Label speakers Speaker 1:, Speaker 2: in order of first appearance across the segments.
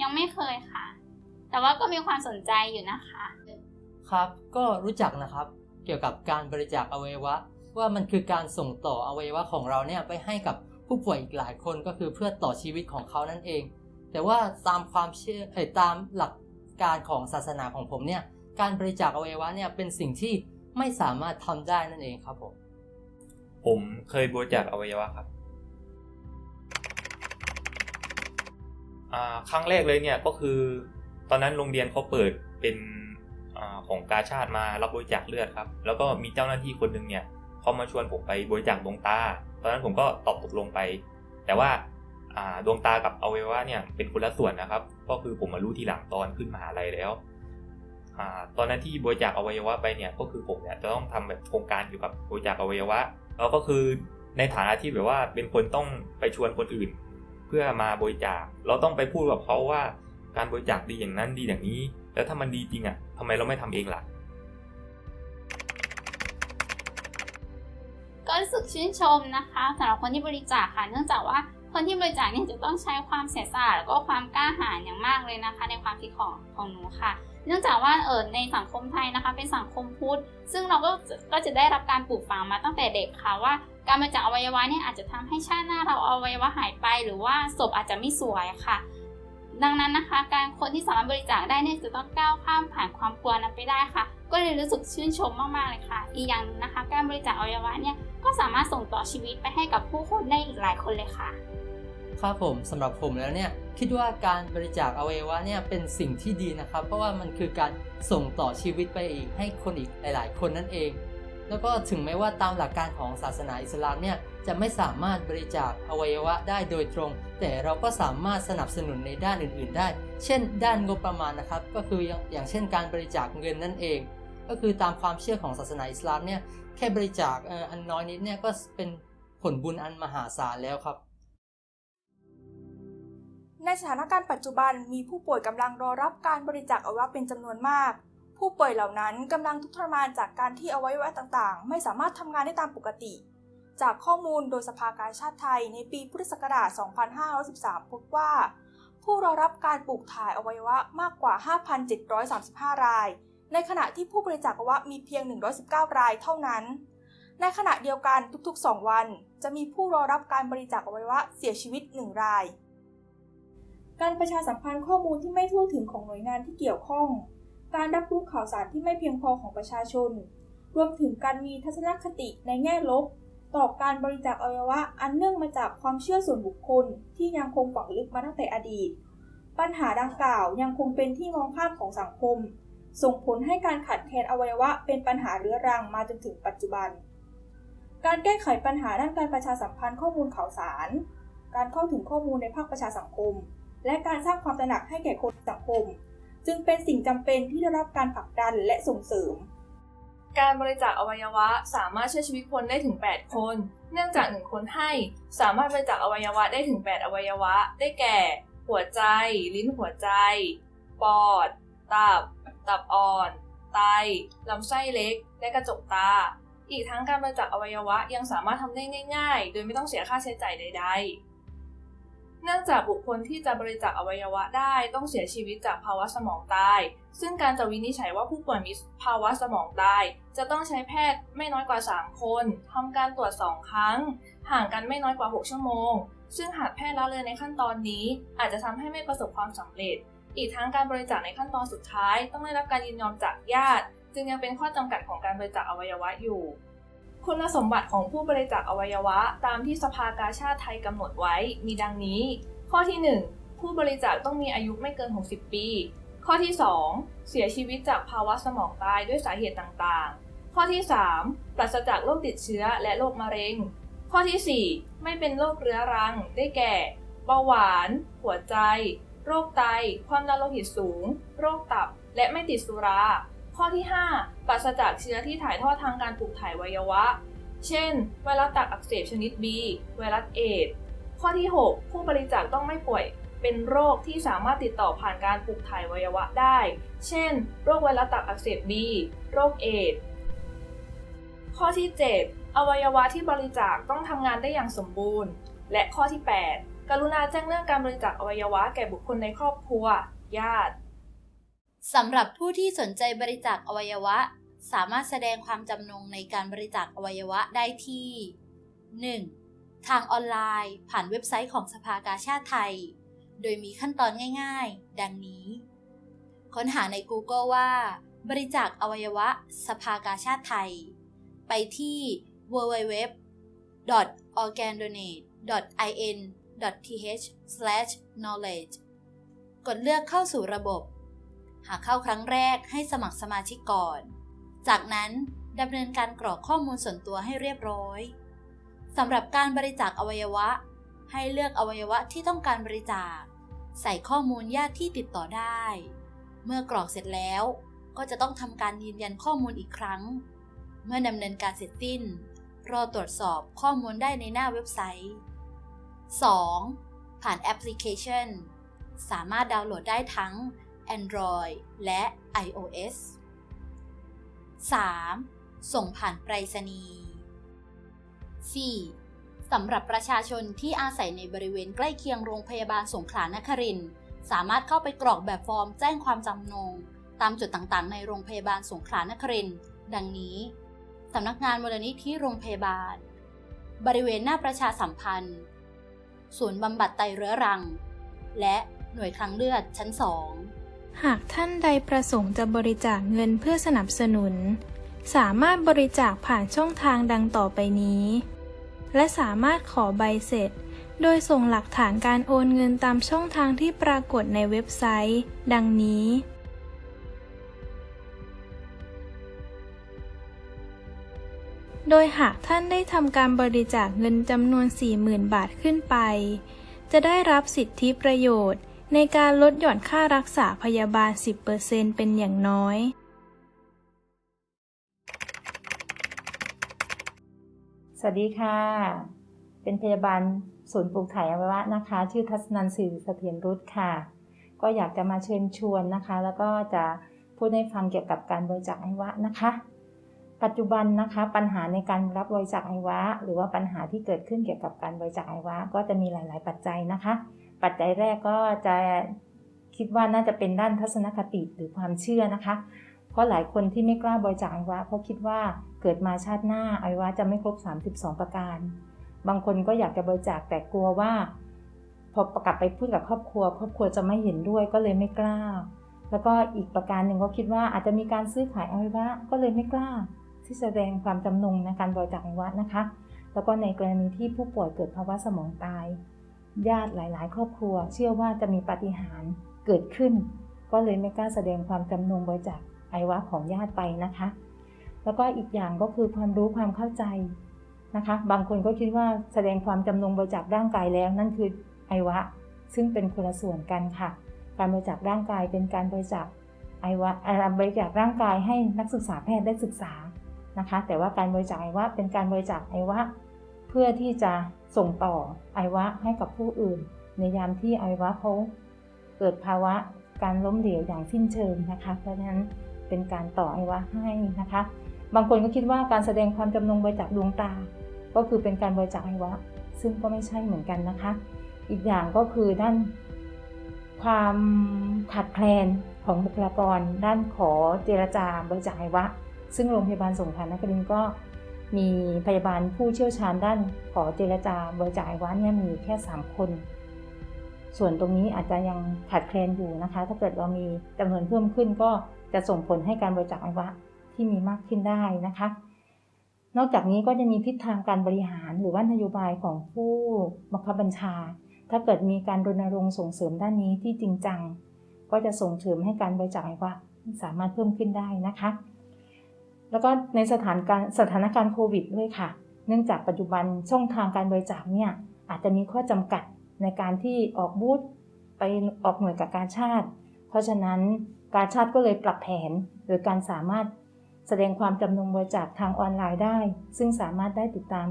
Speaker 1: ยังไม่เคยค่ะ แต่ว่าก็มีความสนใจอยู่นะคะ
Speaker 2: ครับก็รู้จักนะครับ เกี่ยวกับการบริจาคอวัยวะ ว่ามันคือการส่งต่ออวัยวะของเราเนี่ยไปให้กับผู้ป่วยอีกหลายคนก็คือเพื่อต่อชีวิตของเขานั่นเอง แต่ว่าตามความเชื่อเอ้ยตามหลักการของศาสนาของผมเนี่ยการบริจาคอวัยวะเนี่ยเป็นสิ่งที่ไม่สามารถทำได้นั่นเองครับผม
Speaker 3: ผมเคยบริจาคอวัยวะครับ ครั้งแรกเลยเนี่ยก็คือ ตอนนั้นโรงเรียนเขาเปิดเป็นอของกาชาติมารับบริจาคเลือดครับ แล้วก็มีเจ้าหน้าที่คนหนึ่งเนี่ยเขามาชวนผมไปบริจาคดวงตา ตอนนั้นผมก็ตอบตกลงไป แต่ว่าดวงตากับอวัยวะเนี่ยเป็นคนละส่วนนะครับ ก็คือผมมารู้ทีหลังตอนขึ้นมหาลัยแล้วอตอนนั้นที่บริจาคอวัยวะไปเนี่ยก็คือผมเนี่ยจะต้องทำแบบโครงการเกี่กับบริจาคอวัยวะแล้วก็คือในฐานะที่แบบว่าเป็นคนต้องไปชวนคนอื่น เพื่อมาบริจาค เราต้องไปพูดกับเขาว่า การบริจาคดีอย่างนั้นดีอย่างนี้ แล้วถ้ามันดีจริงอะทำไมเราไม่ทำเองล่ะ
Speaker 1: ก็รู้สึกชื่นชมนะคะสำหรับคนที่บริจาคค่ะ เนื่องจากว่าคนที่บริจาคเนี่ยจะต้องใช้ความเสียสละแล้วก็ความกล้าหาญอย่างมากเลยนะคะ ในความคิดของของหนูค่ะ เนื่องจากว่าเออในสังคมไทยนะคะ เป็นสังคมพุทธซึ่งเราก็ก็จะได้รับการปลูกฝังมาตั้งแต่เด็กค่ะว่า การบริจาคอวัยวะเนี่ยอาจจะทำให้ชาติหน้าเราเอาอวัยวะหายไปหรือว่าศพอาจจะไม่สวยค่ะ ดังนั้นนะคะ การคนที่สามารถบริจาคได้เนี่ยจะต้องก้าวข้ามผ่านความกลัวนั้นไปได้ค่ะ ก็เลยรู้สึกชื่นชมมากๆเลยค่ะ อีกอย่างนึงนะคะ การบริจาคอวัยวะเนี่ยก็สามารถส่งต่อชีวิตไปให้กับผู้คนได้อีกหลายคนเลยค่ะ
Speaker 2: ครับผมสำหรับผมแล้วเนี่ยคิดว่าการบริจาคอวัยวะเนี่ยเป็นสิ่งที่ดีนะครับ เพราะว่ามันคือการส่งต่อชีวิตไปอีกให้คนอีกหลาย ๆ คนนั่นเอง แล้วก็ถึงแม้ว่าตามหลักการของศาสนาอิสลามเนี่ยจะไม่สามารถบริจาคอวัยวะได้โดยตรง แต่เราก็สามารถสนับสนุนในด้านอื่น ๆ ได้ เช่น ด้านงบประมาณนะครับ ก็คืออย่างเช่นการบริจาคเงินนั่นเอง ก็คือตามความเชื่อของศาสนาอิสลามเนี่ยแค่บริจาคอันน้อยนิดเนี่ยก็เป็นผลบุญอันมหาศาลแล้วครับ
Speaker 4: ในสถานการณ์ปัจจุบันมีผู้ป่วยกำลังรอรับการบริจาคอวัยวะเป็นจำนวนมาก ผู้ป่วยเหล่านั้นกำลังทุกข์ทรมานจากการที่อวัยวะต่างๆ ไม่สามารถทำงานได้ตามปกติ จากข้อมูลโดยสภากาชาติไทยในปีพุทธศักราช 2513 พบว่า ผู้รอรับการปลูกถ่ายอวัยวะมากกว่า 5,735 ราย ในขณะที่ผู้บริจาคอวัยวะมีเพียง 119 รายเท่านั้น ในขณะเดียวกันทุกๆ 2 วัน จะมีผู้รอรับการบริจาคอวัยวะเสียชีวิต 1 ราย การประชาสัมพันธ์ข้อมูลที่ไม่ทั่วถึงของหน่วยงานที่เกี่ยวข้อง การรับรู้ข่าวสารที่ไม่เพียงพอของประชาชน รวมถึงการมีทัศนคติในแง่ลบ ต่อการบริจาคอวัยวะอันเนื่องมาจากความเชื่อส่วนบุคคลที่ยังคงฝังลึกมาตั้งแต่อดีต ปัญหาดังกล่าวยังคงเป็นที่มองข้ามของสังคม ส่งผลให้การขาดแคลนอวัยวะเป็นปัญหาเรื้อรังมาจนถึงปัจจุบัน การแก้ไขปัญหาด้านการประชาสัมพันธ์ข้อมูลข่าวสาร การเข้าถึงข้อมูลในภาคประชาสังคม และการสร้างความตระหนักให้แก่คนในสังคม จึงเป็นสิ่งจำเป็นที่ได้รับการผลักดันและส่งเสริม
Speaker 5: การบริจาคอวัยวะสามารถช่วยชีวิตคนได้ถึง 8 คน เนื่องจาก 1 คนให้สามารถบริจาคอวัยวะได้ถึง 8 อวัยวะ ได้แก่ หัวใจ ลิ้นหัวใจ ปอด ตับ ตับอ่อน ไต ลำไส้เล็ก และกระจกตา อีกทั้งการบริจาคอวัยวะยังสามารถทำได้ง่าย ๆ โดยไม่ต้องเสียค่าใช้จ่ายใด ๆ เนื่องจากบุคคลที่จะบริจาคอวัยวะได้ต้องเสียชีวิตจากภาวะสมองตาย ซึ่งการจะวินิจฉัยว่าผู้ป่วยมีภาวะสมองตาย จะต้องใช้แพทย์ไม่น้อยกว่า 3 คนทำการตรวจ 2 ครั้ง ห่างกันไม่น้อยกว่า 6 ชั่วโมง ซึ่งหากแพทย์ละเลยในขั้นตอนนี้ อาจจะทำให้ไม่ประสบความสำเร็จ อีกทั้งการบริจาคในขั้นตอนสุดท้าย ต้องได้รับการยินยอมจากญาติ จึงยังเป็นข้อจำกัดของการบริจาคอวัยวะอยู่ คุณสมบัติของผู้บริจาคอวัยวะ ตามที่สภากาชาติไทยกำหนดไว้ มีดังนี้ ข้อที่ 1 ผู้บริจาคต้องมีอายุไม่เกิน 60 ปี ข้อที่ 2 เสียชีวิตจากภาวะสมองตายด้วยสาเหตุต่างๆ ข้อที่ 3 ปราศจากโรคติดเชื้อและโรคมะเร็ง ข้อที่ 4 ไม่เป็นโรคเรื้อรัง ได้แก่ เบาหวาน หัวใจ โรคไต ความดันโลหิตสูง โรคตับ และไม่ติดสุรา ข้อที่ 5 ปราศจากเชื้อที่ถ่ายทอดทางการปลูกถ่ายวัยวะ เช่น ไวรัสตับอักเสบชนิด B ไวรัสเอดข้อที่ 6 ผู้บริจาคต้องไม่ป่วย เป็นโรคที่สามารถติดต่อผ่านการปลูกถ่ายวัยวะได้ เช่น โรคไวรัสตับอักเสบ B โรคเอดข้อที่ 7 อวัยวะที่บริจาคต้องทำงานได้อย่างสมบูรณ์ และข้อที่ 8 กรุณาแจ้งเรื่องการบริจาคอวัยวะแก่บุคคลในครอบครัว ญาติ
Speaker 6: สำหรับผู้ที่สนใจบริจาคอวัยวะ สามารถแสดงความจำนงในการบริจาคอวัยวะได้ที่ 1. ทางออนไลน์ ผ่านเว็บไซต์ของสภากาชาติไทย โดยมีขั้นตอนง่ายๆ ดังนี้ ค้นหาใน Google ว่า บริจาคอวัยวะ สภากาชาติไทย ไปที่ www.organdonate.in.th/knowledge กดเลือกเข้าสู่ระบบ หากเข้าครั้งแรกให้สมัครสมาชิกก่อน จากนั้นดำเนินการกรอกข้อมูลส่วนตัวให้เรียบร้อยสำหรับการบริจาคอวัยวะ ให้เลือกอวัยวะที่ต้องการบริจาค ใส่ข้อมูลญาติที่ติดต่อได้ เมื่อกรอกเสร็จแล้ว ก็จะต้องทำการยืนยันข้อมูลอีกครั้ง เมื่อดำเนินการเสร็จสิ้น รอตรวจสอบข้อมูลได้ในหน้าเว็บไซต์ 2. ผ่านแอปพลิเคชัน สามารถดาวน์โหลดได้ทั้ง Android และ iOS 3. ส่งผ่านไปรษณีย์ 4. สำหรับประชาชนที่อาศัยในบริเวณใกล้เคียงโรงพยาบาลสงขลานครินสามารถเข้าไปกรอกแบบฟอร์มแจ้งความจำนง ตามจุดต่างๆ ในโรงพยาบาลสงขลานครินดังนี้สำนักงานมูลนิธิโรงพยาบาล บริเวณหน้าประชาสัมพันธ์ ศูนย์บำบัดไตเรื้อรัง และหน่วยคลังเลือดชั้น2
Speaker 7: หากท่านใดประสงค์จะบริจาคเงินเพื่อสนับสนุน สามารถบริจาคผ่านช่องทางดังต่อไปนี้ และสามารถขอใบเสร็จ โดยส่งหลักฐานการโอนเงินตามช่องทางที่ปรากฏในเว็บไซต์ ดังนี้ โดยหากท่านได้ทำการบริจาคเงินจำนวน 40,000 บาทขึ้นไป จะได้รับสิทธิประโยชน์ ในการลดหย่อนค่ารักษาพยาบาล 10%เป็นอย่างน้อย
Speaker 8: สวัสดีค่ะ เป็นพยาบาลศูนย์ปลูกถ่ายอวัยวะนะคะ ชื่อทัศนันสื่อเสถียรรุตค่ะ ก็อยากจะมาเชิญชวนนะคะ แล้วก็จะพูดให้ฟังเกี่ยวกับการบริจาคอวัยวะนะคะ ปัจจุบันนะคะปัญหาในการรับบริจาคอวัยวะ หรือว่าปัญหาที่เกิดขึ้นเกี่ยวกับการบริจาคอวัยวะก็จะมีหลาย ๆ ปัจจัยนะคะ ปัจจัยแรกก็จะคิดว่าน่าจะเป็นด้านทัศนคติหรือความเชื่อนะคะ เพราะหลายคนที่ไม่กล้าบริจาคอวัยวะเพราะคิดว่าเกิดมาชาติหน้าอวัยวะจะไม่ครบ 32 ประการ บางคนก็อยากจะบริจาคแต่กลัวว่า พอกลับไปพูดกับครอบครัว ครอบครัวจะไม่เห็นด้วยก็เลยไม่กล้า แล้วก็อีกประการหนึ่งก็คิดว่าอาจจะมีการซื้อขายอวัยวะก็เลยไม่กล้า ที่แสดงความจำนงในการบริจาคอวัยวะนะคะ แล้วก็ในกรณีที่ผู้ป่วยเกิดภาวะสมองตาย ญาติหลาย ๆ ครอบครัว เชื่อว่าจะมีปาฏิหาริย์เกิดขึ้น ก็เลยไม่กล้าแสดงความจำนงบริจาคไอวัยวะของญาติไปนะคะ แล้วก็อีกอย่างก็คือความรู้ความเข้าใจนะคะ บางคนก็คิดว่าแสดงความจำนงบริจาคร่างกายแล้ว นั่นคือไอวัยวะซึ่งเป็นคนละส่วนกันค่ะ การบริจาคร่างกายเป็นการบริจาคไอวัยวะเอ่อบริจาคร่างกายให้นักศึกษาแพทย์ได้ศึกษานะคะ แต่ว่าการบริจาคไอวัยวะเป็นการบริจาคไอวัยวะ เพื่อที่จะส่งต่ออวัยวะให้กับผู้อื่น ในยามที่อวัยวะเขาเกิดภาวะการล้มเหลวอย่างสิ้นเชิงนะคะ เพราะฉะนั้นเป็นการต่ออวัยวะให้นะคะ บางคนก็คิดว่าการแสดงความจำนงบริจาคดวงตา ก็คือเป็นการบริจาคอวัยวะ ซึ่งก็ไม่ใช่เหมือนกันนะคะ อีกอย่างก็คือด้านความขาดแคลนของบุคลากร ด้านขอเจรจาบริจาคอวัยวะ ซึ่งโรงพยาบาลสงขลานครินทร์ก็ มีพยาบาลผู้เชี่ยวชาญด้านขอเจรจาบริจาคอวัยวะเนี่ยมีแค่ 3 คน ส่วนตรงนี้อาจจะยังขาดแคลนอยู่นะคะ ถ้าเกิดเรามีจำนวนเพิ่มขึ้นก็จะส่งผลให้การบริจาคอวัยวะที่มีมากขึ้นได้นะคะ นอกจากนี้ก็จะมีทิศทางการบริหารหรือว่านโยบายของผู้บังคับบัญชา ถ้าเกิดมีการรณรงค์ส่งเสริมด้านนี้ที่จริงจัง ก็จะส่งเสริมให้การบริจาคอวัยวะสามารถเพิ่มขึ้นได้นะคะ แล้วก็ในสถานการณ์สถานการณ์โควิดด้วยค่ะ เนื่องจากปัจจุบันช่องทางการบริจาคเนี่ยอาจจะมีข้อจำกัดในการที่ออกบูธไปออกหน่วยกับการชาติ เพราะฉะนั้นการชาติก็เลยปรับแผนหรือการสามารถแสดงความจำนงบริจาคทางออนไลน์ได้ ซึ่งสามารถได้ติดตาม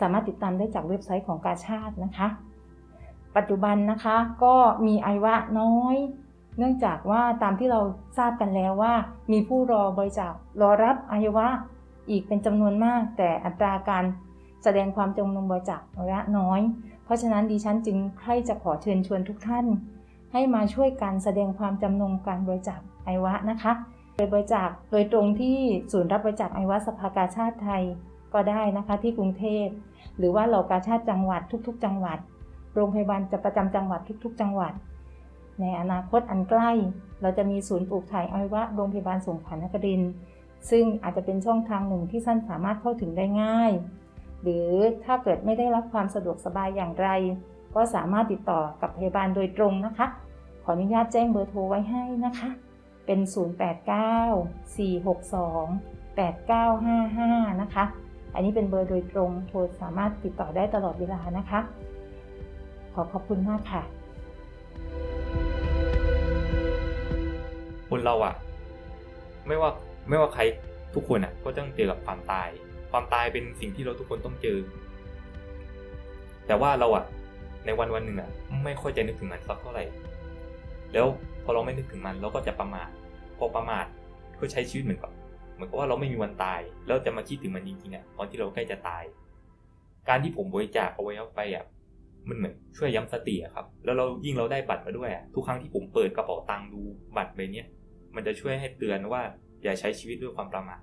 Speaker 8: สามารถติดตามได้จากเว็บไซต์ของกาชาตินะคะ ปัจจุบันนะคะก็มีไอวัยวะน้อย เนื่องจากว่าตามที่เราทราบกันแล้วว่า มีผู้รอบริจาครอรับอวัยวะอีกเป็นจำนวนมาก แต่อัตราการแสดงความจำนงบริจาคอวัยวะน้อย เพราะฉะนั้นดิฉันจึงใคร่จะขอเชิญชวนทุกท่าน ให้มาช่วยกันแสดงความจำนงการบริจาคไอวะนะคะโดยบริจาคโดยตรงที่ศูนย์รับบริจาคไอวะสภากาชาติไทยก็ได้นะคะที่กรุงเทพหรือว่าเหล่ากาชาติจังหวัดทุก ๆ จังหวัด โรงพยาบาลจะประจำจังหวัดทุก ๆ จังหวัด ในอนาคตอันใกล้ เราจะมีศูนย์ปลูกถ่ายอวัยวะโรงพยาบาลสงขลานครินทร์ซึ่งอาจจะเป็นช่องทางหนึ่งที่ท่านสามารถเข้าถึงได้ง่าย หรือถ้าเกิดไม่ได้รับความสะดวกสบายอย่างไร ก็สามารถติดต่อกับพยาบาลโดยตรงนะคะ ขออนุญาตแจ้งเบอร์โทรไว้ให้นะคะ เป็น 089 462 8955 นะคะ อันนี้เป็นเบอร์โดยตรงโทรสามารถติดต่อได้ตลอดเวลานะคะ ขอขอบคุณมากค่ะ
Speaker 3: คนเราอะไม่ว่าไม่ว่าใครทุกคนอะก็ต้องเจอกับความตาย ความตายเป็นสิ่งที่เราทุกคนต้องเจอ แต่ว่าเราอะในวันวันหนึ่งอะไม่ค่อยจะนึกถึงมันสักเท่าไหร่ แล้วพอเราไม่นึกถึงมันเราก็จะประมาทพอประมาทก็ใช้ชีวิตเหมือนกับเหมือนกับว่าเราไม่มีวันตาย แล้วจะมาคิดถึงมันจริงๆอะตอนที่เราใกล้จะตาย การที่ผมบริจาคเอาไว้เอาไปอะมันเหมือนช่วยย้ำสติอะครับ แล้วเรายิ่งเราได้บัตรมาด้วยอะทุกครั้งที่ผมเปิดกระเป๋าตังค์ดูบัตรใบเนี้ย มันจะช่วยให้เตือนว่าอย่าใช้ชีวิตด้วยความประมาท